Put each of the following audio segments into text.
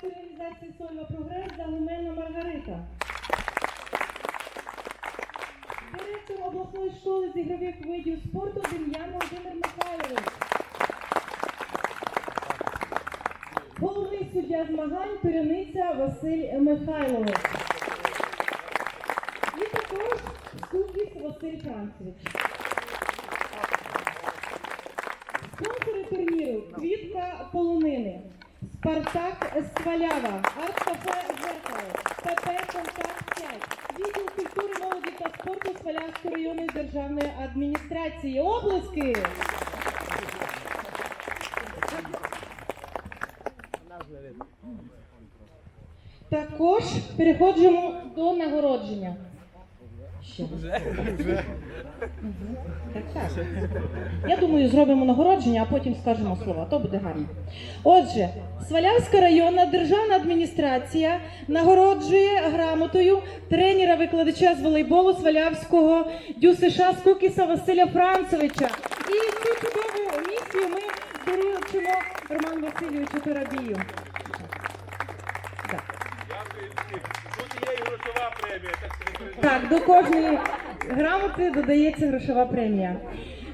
громадської організації Сольва Прогрес Загуменна Маргарита. Директор обласної школи з ігрових видів спорту Дем'ян Володимир Михайлович. Головний суддя змагань Пиряниця Василь Михайлович. І також Скукіс Василь Францевич. Спонсори турніру Квітка Полонини, Спартак Свалява, Арт-кафе Зеркало, ПП Контакт 5, відділ культури, молоді та спорту Свалявської районної державної адміністрації. Облески! Також переходимо до нагородження. Ще. Мгм. Так, так. Я думаю, зробимо нагородження, а потім скажемо слова. То буде гарно. Отже, Свалявська районна державна адміністрація нагороджує грамотою тренера-викладача з волейболу Свалявського ДЮСШ Скукіса Василя Францевича. І цю чудову місію ми доручимо Роману Васильовичу Тарабію. Так. До кожної грамоти додається грошова премія.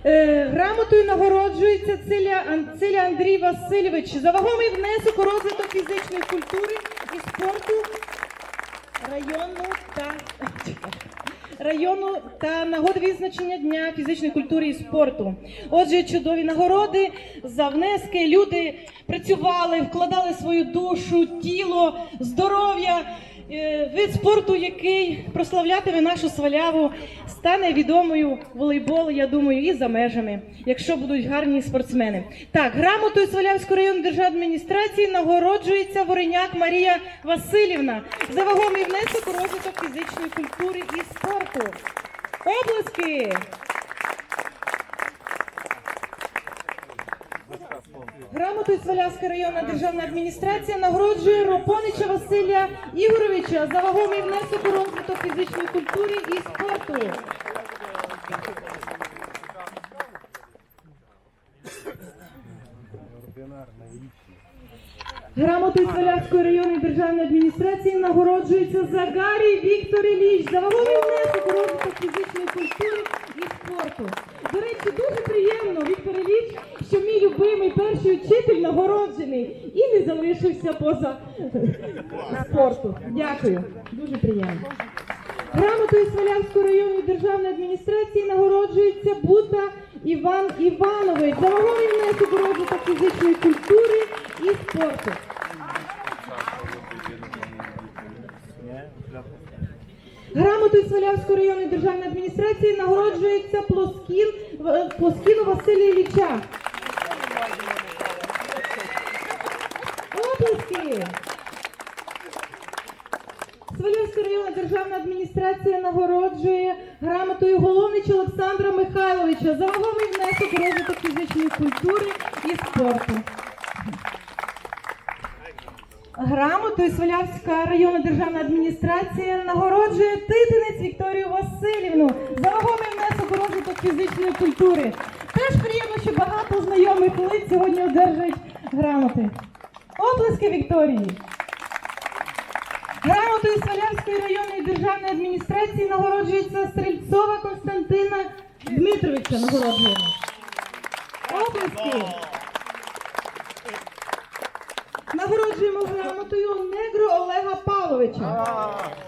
Е, грамотою нагороджується Циля Андрій Васильович за вагомий внесок у розвиток фізичної культури і спорту району та району та нагоди відзначення дня фізичної культури і спорту. Отже, чудові нагороди за внески. Люди працювали, вкладали свою душу, тіло, здоров'я. Е, Вид спорту, який прославлятиме нашу сваляву, стане відомою волейболу, я думаю, і за межами, якщо будуть гарні спортсмени. Так, грамотою Свалявської районної державної адміністрації нагороджується Вореняк Марія Васильівна за вагомий внесок у розвиток фізичної культури і спорту. Обласки! Грамотою Свалявська районна державна адміністрація нагороджує Ропонича Василя Ігоровича за вагомий внесок у розвиток фізичної культури і спорту. Грамотою Свалявської районної державної адміністрації нагороджується Загарій Віктор Ілліч за вагомий внесок у розвиток фізичної культури і спорту. До речі, дуже приємно, Віктор Ілліч, що мій любимий перший учитель нагороджений і не залишився поза спорту. Дякую, дуже приємно. Грамотою Свалявської районної державної адміністрації нагороджується Бута Іван Іванович за вагомий внесок у розвиток фізичної культури і спорту. Грамотою Свалявської районної державної адміністрації нагороджується Плоскін, Плоскіну Василія Ілліча. Оплески! Свалявська районна державна адміністрація нагороджує грамотою Головнича Олександра Михайловича за вагомий внесок розвиток фізичної культури і спорту. Грамотою Свалявська районна державна адміністрація нагороджує титинець Вікторію Васильівну за вагомий внесок розвиток фізичної культури. Теж приємно, що багато знайомих лиць сьогодні одержують грамоти. Оплески Вікторії! Грамотою Свалявської районної державної адміністрації нагороджується Стрельцова Константина Дмитровича. Нагороджуємо. Оплески! Нагороджуємо грамотою Негру Олега Павловича.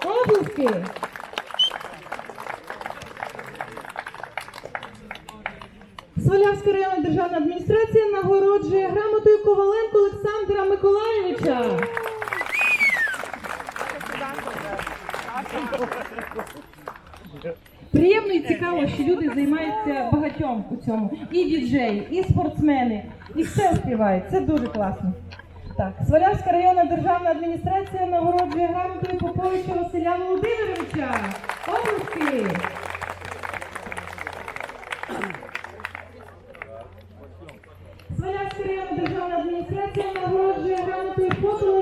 Оплески! Свалявська районна державна адміністрація нагороджує грамотою Коваленко Олександра Миколаєвича. Приємно і цікаво, що люди займаються багатьом у цьому. І діджеї, і спортсмени, і все співають. Це дуже класно. Так, Свалявська районна державна адміністрація нагороджує грамотою Поповича Василя Володимировича. Обласки!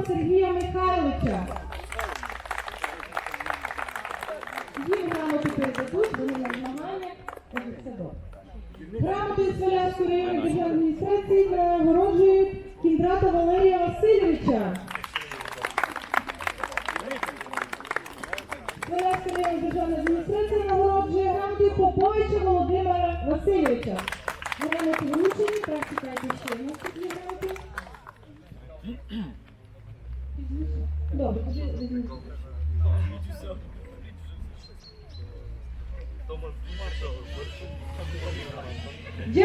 Сергія Михайловича. Їм грамоти передадуть, вони на змагання, це добре. Грамоти Солярської районної державної адміністрації нагороджують Кіндрата Валерія Васильовича. Солярська районна державна адміністрація нагороджує грамоти Поповича Володимира Васильовича. Грамоти вручені, практика ще наступні грамоти. Dobra. Gdzie